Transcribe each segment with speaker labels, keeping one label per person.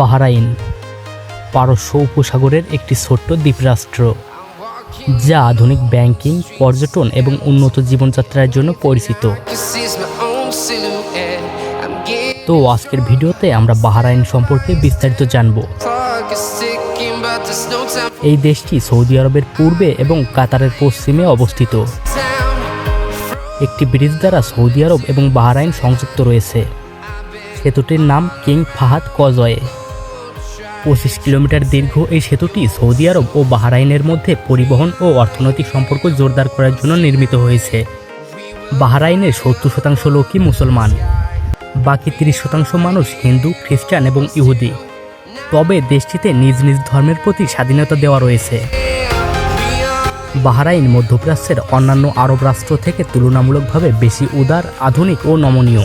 Speaker 1: Bahrain পারস্য উপসাগরের একটি ছোট্ট দ্বীপরাষ্ট্র, যা আধুনিক ব্যাংকিং, পর্যটন এবং উন্নত জীবনযাত্রার জন্য পরিচিত। তো আজকের ভিডিওতে আমরা বাহরাইন সম্পর্কে বিস্তারিত জানব। এই দেশটি সৌদি আরবের পূর্বে এবং কাতারের পশ্চিমে অবস্থিত। একটি ব্রিজ দ্বারা সৌদি আরব এবং বাহরাইন সংযুক্ত রয়েছে। সেতুটির নাম কিং ফাহাদ কজয়ে পঁচিশ কিলোমিটার দীর্ঘ এই সেতুটি সৌদি আরব ও বাহরাইনের মধ্যে পরিবহন ও অর্থনৈতিক সম্পর্ক জোরদার করার জন্য নির্মিত হয়েছে। বাহরাইনের সত্তর শতাংশ লোকই মুসলমান, বাকি তিরিশ শতাংশ মানুষ হিন্দু, খ্রিস্টান এবং ইহুদি। তবে দেশটিতে নিজ নিজ ধর্মের প্রতি স্বাধীনতা দেওয়া রয়েছে। বাহরাইন মধ্যপ্রাচ্যের অন্যান্য আরব রাষ্ট্র থেকে তুলনামূলকভাবে বেশি উদার, আধুনিক ও নমনীয়।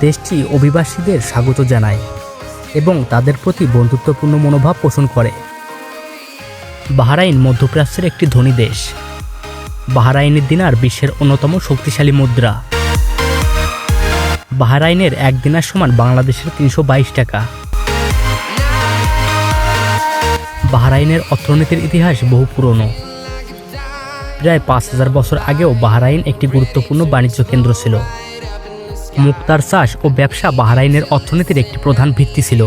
Speaker 1: দেশটি অভিবাসীদের স্বাগত জানায়। এবং তাদের প্রতি বন্ধুত্বপূর্ণ মনোভাব পোষণ করে। বাহরাইন মধ্যপ্রাচ্যের একটি ধনী দেশ। বাহরাইনের দিনার বিশ্বের অন্যতম শক্তিশালী মুদ্রা। বাহরাইনের এক দিনার সমান বাংলাদেশের তিনশো বাইশ টাকা। বাহরাইনের অর্থনীতির ইতিহাস বহু পুরনো। প্রায় পাঁচ হাজার বছর আগেও বাহরাইন একটি গুরুত্বপূর্ণ বাণিজ্য কেন্দ্র ছিল। মুক্তার চাষ ও ব্যবসা বাহরাইনের অর্থনীতির একটি প্রধান ভিত্তি ছিল।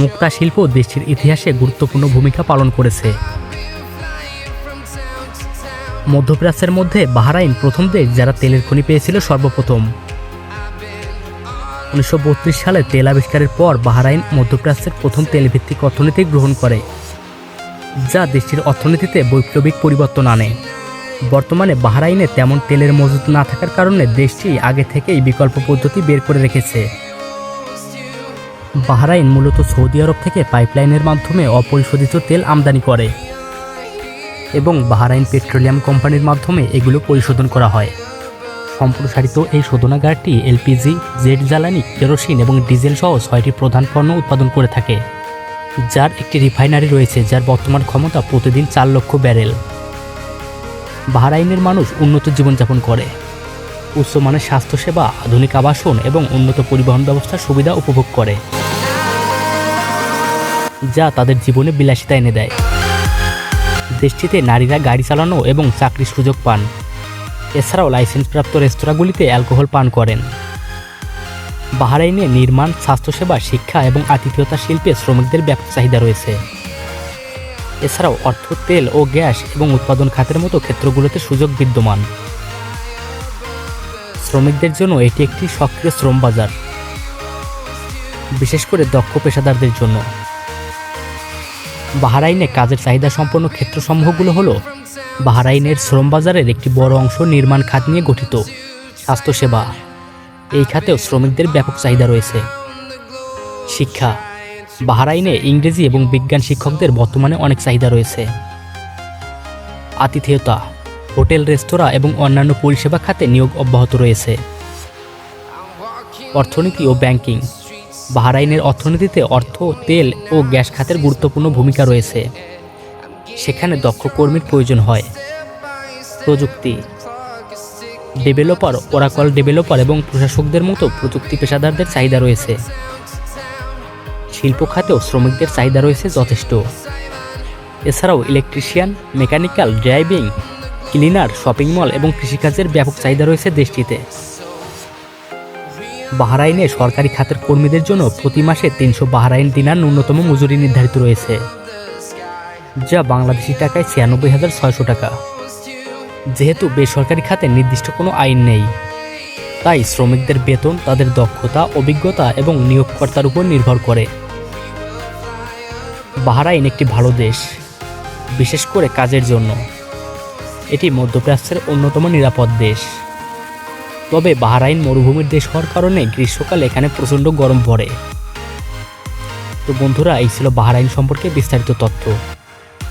Speaker 1: মুক্তা শিল্প দেশটির ইতিহাসে গুরুত্বপূর্ণ ভূমিকা পালন করেছে। মধ্যপ্রাচ্যের মধ্যে বাহরাইন প্রথম দেশ যারা তেলের খনি পেয়েছিল সর্বপ্রথম। উনিশশো বত্রিশ সালে তেল আবিষ্কারের পর বাহরাইন মধ্যপ্রাচ্যের প্রথম তেলভিত্তিক অর্থনীতি গ্রহণ করে, যা দেশটির অর্থনীতিতে বৈপ্লবিক পরিবর্তন আনে। বর্তমানে বাহরাইনে তেমন তেলের মজুত না থাকার কারণে দেশটি আগে থেকেই বিকল্প পদ্ধতি বের করে রেখেছে। বাহরাইন মূলত সৌদি আরব থেকে পাইপলাইনের মাধ্যমে অপরিশোধিত তেল আমদানি করে এবং বাহরাইন পেট্রোলিয়াম কোম্পানির মাধ্যমে এগুলো পরিশোধন করা হয়। সম্প্রসারিত এই শোধনাগারটি এলপিজি জেট জ্বালানি, কেরোসিন এবং ডিজেল সহ ছয়টি প্রধান পণ্য উৎপাদন করে থাকে, যার একটি রিফাইনারি রয়েছে, যার বর্তমান ক্ষমতা প্রতিদিন চার লক্ষ ব্যারেল। বাহরাইনের মানুষ উন্নত জীবনযাপন করে। উচ্চমানের স্বাস্থ্যসেবা, আধুনিক আবাসন এবং উন্নত পরিবহন ব্যবস্থার সুবিধা উপভোগ করে, যা তাদের জীবনে বিলাসিতা এনে দেয়। দেশটিতে নারীরা গাড়ি চালানো এবং চাকরির সুযোগ পান। এছাড়াও লাইসেন্সপ্রাপ্ত রেস্তোরাঁগুলিতে অ্যালকোহল পান করেন। বাহরাইনে নির্মাণ, স্বাস্থ্যসেবা, শিক্ষা এবং আতিথেয়তা শিল্পে শ্রমিকদের ব্যাপক চাহিদা রয়েছে। এছাড়াও অর্থ, তেল ও গ্যাস এবং উৎপাদন খাতের মতো ক্ষেত্রগুলোতে সুযোগ বিদ্যমান। শ্রমিকদের জন্য এটি একটি সক্রিয় শ্রম বাজার, বিশেষ করে দক্ষ পেশাদারদের জন্য। বাহরাইনে কাজের চাহিদা সম্পন্ন ক্ষেত্রসমূহগুলো হলো, বাহারাইনের শ্রম বাজারের একটি বড় অংশ নির্মাণ খাত নিয়ে গঠিত, স্বাস্থ্যসেবা। এই খাতেও শ্রমিকদের ব্যাপক চাহিদা রয়েছে। শিক্ষা বাহরাইনে ইংরেজি এবং বিজ্ঞান শিক্ষকদের বর্তমানে অনেক চাহিদা রয়েছে। আতিথেয়তা, হোটেল, রেস্তোরাঁ এবং অন্যান্য পরিষেবা খাতে নিয়োগ অব্যাহত রয়েছে। অর্থনীতি ও ব্যাংকিং, বাহরাইনের অর্থনীতিতে অর্থ, তেল ও গ্যাস খাতের গুরুত্বপূর্ণ ভূমিকা রয়েছে। সেখানে দক্ষ কর্মীর প্রয়োজন হয়। প্রযুক্তি, ডেভেলপার, ওরাকল ডেভেলপার এবং প্রশাসকদের মতো প্রযুক্তি পেশাদারদের চাহিদা রয়েছে। শিল্প খাতেও শ্রমিকদের চাহিদা রয়েছে যথেষ্ট। এছাড়াও electrician mechanical driving cleaner shopping mall এবং কৃষিকাজের ব্যাপক চাহিদা রয়েছে দেশটিতে। বাহরাইনে সরকারি খাতের কর্মীদের জন্য প্রতি মাসে তিনশো বাহরাইন দিনার ন্যূনতম মজুরি নির্ধারিত রয়েছে, যা বাংলাদেশি টাকায় ছিয়ানব্বই হাজার ছয়শো টাকা। যেহেতু বেসরকারি খাতে নির্দিষ্ট কোনো আইন নেই, তাই শ্রমিকদের বেতন তাদের দক্ষতা, অভিজ্ঞতা এবং নিয়োগকর্তার উপর নির্ভর করে। বাহরাইন একটি ভালো দেশ, বিশেষ করে কাজের জন্য। এটি মধ্যপ্রাচ্যের অন্যতম নিরাপদ দেশ। তবে বাহরাইন মরুভূমির দেশ হওয়ার কারণে গ্রীষ্মকালে এখানে প্রচণ্ড গরম পড়ে। তো বন্ধুরা, এই ছিল বাহরাইন সম্পর্কে বিস্তারিত তথ্য।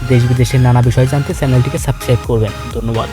Speaker 1: দেশ বিদেশের নানা বিষয় জানতে চ্যানেলটিকে সাবস্ক্রাইব করবেন। ধন্যবাদ।